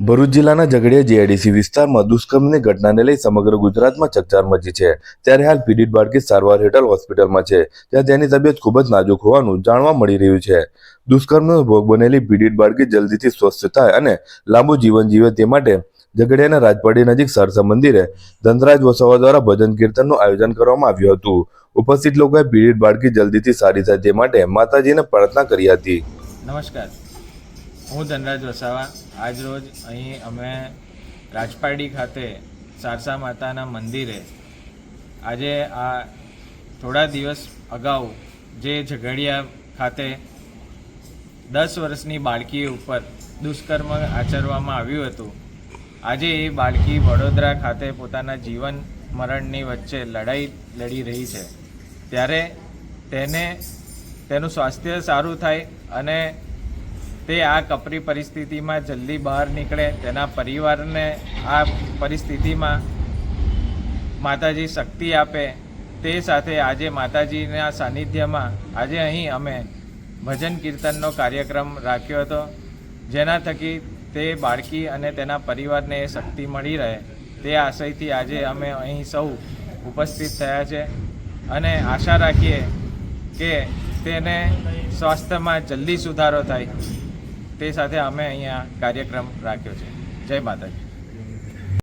ભરૂચ જિલ્લાના ઝઘડિયા જીઆઈડીસી વિસ્તારમાં દુષ્કર્મની ઘટનાને લઈ સમગ્ર ગુજરાતમાં ચકચાર મચી છે. ત્યારે હાલ પીડિત બાળકી સારવાર હેઠળ હોસ્પિટલમાં છે. ત્યાં તેની તબિયત ખૂબ જ નાજુક હોવાનું જાણવા મળી રહ્યું છે. દુષ્કર્મનો ભોગ બનેલી પીડિત બાળકી જલ્દીથી સ્વસ્થ થાય અને લાંબુ જીવન જીવે તે માટે ઝઘડિયાના રાજપાડી નજીક સરસા મંદિરે ધનરાજ વસાવા દ્વારા ભજન કીર્તનનું આયોજન કરવામાં આવ્યું હતું. ઉપસ્થિત લોકોએ પીડિત બાળકી જલ્દીથી સારી થાય તે માટે માતાજીને પ્રાર્થના કરી હતી. નમસ્કાર. હું ધનરાજ વસાવા, આજ રોજ અહીં અમે રાજપારડી ખાતે સારસા માતાના મંદિરે આજે આ થોડા દિવસ અગાઉ જે ઝઘડિયા ખાતે દસ વર્ષની બાળકી ઉપર દુષ્કર્મ આચરવામાં આવ્યું હતું, આજે એ બાળકી વડોદરા ખાતે પોતાના જીવન મરણની વચ્ચે લડાઈ લડી રહી છે. ત્યારે તેને, તેનું સ્વાસ્થ્ય સારું થાય અને તે આ કપરી પરિસ્થિતિમાં જલ્દી બહાર નીકળે. તેના પરિવારને આ પરિસ્થિતિમાં માતાજી શક્તિ આપે. તે સાથે આજે માતાજીના સાનિધ્યમાં આજે અહીં અમે ભજન કીર્તનનો કાર્યક્રમ રાખ્યો હતો, જેના થકી તે બાળકી અને તેના પરિવારને એ શક્તિ મળી રહે. તે આશયથી આજે અમે અહીં સૌ ઉપસ્થિત થયા છે અને આશા રાખીએ કે તેને સ્વાસ્થ્યમાં જલ્દી સુધારો થાય. તે સાથે અમે અહીંયા કાર્યક્રમ રાખ્યો છે. જય માતાજી.